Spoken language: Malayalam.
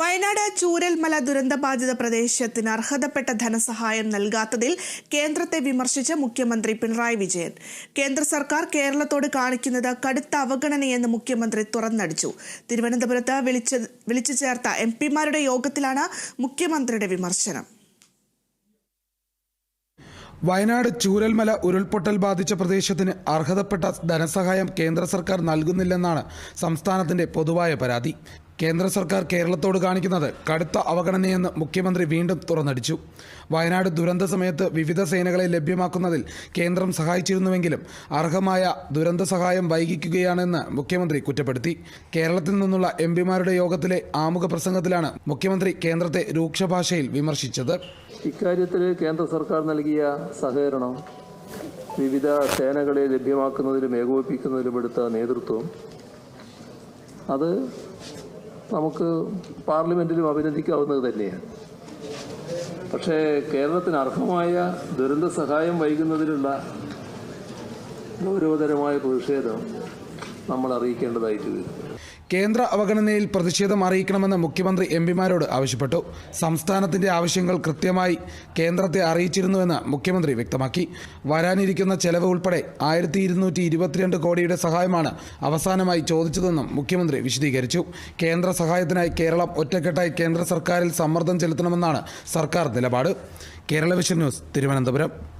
വയനാട് ചൂരൽമല ദുരന്തബാധിത പ്രദേശത്തിന് അർഹതപ്പെട്ട ധനസഹായം നൽകാത്തതിൽ കേന്ദ്രത്തെ വിമർശിച്ച് മുഖ്യമന്ത്രി പിണറായി വിജയൻ. കേന്ദ്ര സർക്കാർ കേരളത്തോട് കാണിക്കുന്നത് കടുത്ത അവഗണനയെന്ന് മുഖ്യമന്ത്രി തുറന്നടിച്ചു. തിരുവനന്തപുരത്ത് വിളിച്ച് വിളിച്ചു ചേർത്ത എം പിമാരുടെ യോഗത്തിലാണ് മുഖ്യമന്ത്രിയുടെ വിമർശനം. വയനാട് ചൂരൽമല ഉരുൾപൊട്ടൽ ബാധിച്ച പ്രദേശത്തിന് അർഹതപ്പെട്ട ധനസഹായം കേന്ദ്ര സർക്കാർ നൽകുന്നില്ലെന്നാണ് സംസ്ഥാനത്തിന്റെ പൊതുവായ പരാതി. കേന്ദ്ര സർക്കാർ കേരളത്തോട് കാണിക്കുന്നത് കടുത്ത അവഗണനയെന്ന് മുഖ്യമന്ത്രി വീണ്ടും തുറന്നടിച്ചു. വയനാട് ദുരന്ത സമയത്ത് വിവിധ സേനകളെ ലഭ്യമാക്കുന്നതിൽ കേന്ദ്രം സഹായിച്ചിരുന്നുവെങ്കിലും അർഹമായ ദുരന്ത സഹായം വൈകിക്കുകയാണെന്ന് മുഖ്യമന്ത്രി കുറ്റപ്പെടുത്തി. കേരളത്തിൽ നിന്നുള്ള എം പിമാരുടെ യോഗത്തിലെ ആമുഖ പ്രസംഗത്തിലാണ് മുഖ്യമന്ത്രി കേന്ദ്രത്തെ രൂക്ഷ ഭാഷയിൽ വിമർശിച്ചത്. ഇക്കാര്യത്തിൽ കേന്ദ്ര സർക്കാർ നൽകിയ സഹകരണം വിവിധ സേനകളെ ലഭ്യമാക്കുന്നതിലും ഏകോപിപ്പിക്കുന്നതിലും എടുത്ത നേതൃത്വം അത് നമുക്ക് പാർലമെന്റിലും അഭിനന്ദിക്കാവുന്നത് തന്നെയാണ്. പക്ഷേ കേരളത്തിന് അർഹമായ ദുരന്ത സഹായം വൈകുന്നതിലുള്ള ഗൗരവതരമായ പ്രതിഷേധം നമ്മൾ അറിയിക്കേണ്ടതായിട്ട് വരും കേന്ദ്ര അവഗണനയിൽ പ്രതിഷേധം അറിയിക്കണമെന്ന് മുഖ്യമന്ത്രി എം പിമാരോട് ആവശ്യപ്പെട്ടു. സംസ്ഥാനത്തിന്റെ ആവശ്യങ്ങൾ കൃത്യമായി കേന്ദ്രത്തെ അറിയിച്ചിരുന്നുവെന്ന് മുഖ്യമന്ത്രി വ്യക്തമാക്കി. വരാനിരിക്കുന്ന ചെലവ് ഉൾപ്പെടെ ആയിരത്തി ഇരുന്നൂറ്റി ഇരുപത്തിരണ്ട് കോടിയുടെ സഹായമാണ് അവസാനമായി ചോദിച്ചതെന്നും മുഖ്യമന്ത്രി വിശദീകരിച്ചു. കേന്ദ്ര സഹായത്തിനായി കേരളം ഒറ്റക്കെട്ടായി കേന്ദ്ര സർക്കാരിൽ സമ്മർദ്ദം ചെലുത്തണമെന്നാണ് സർക്കാർ നിലപാട്. Kerala vision news Thiruvananthapuram.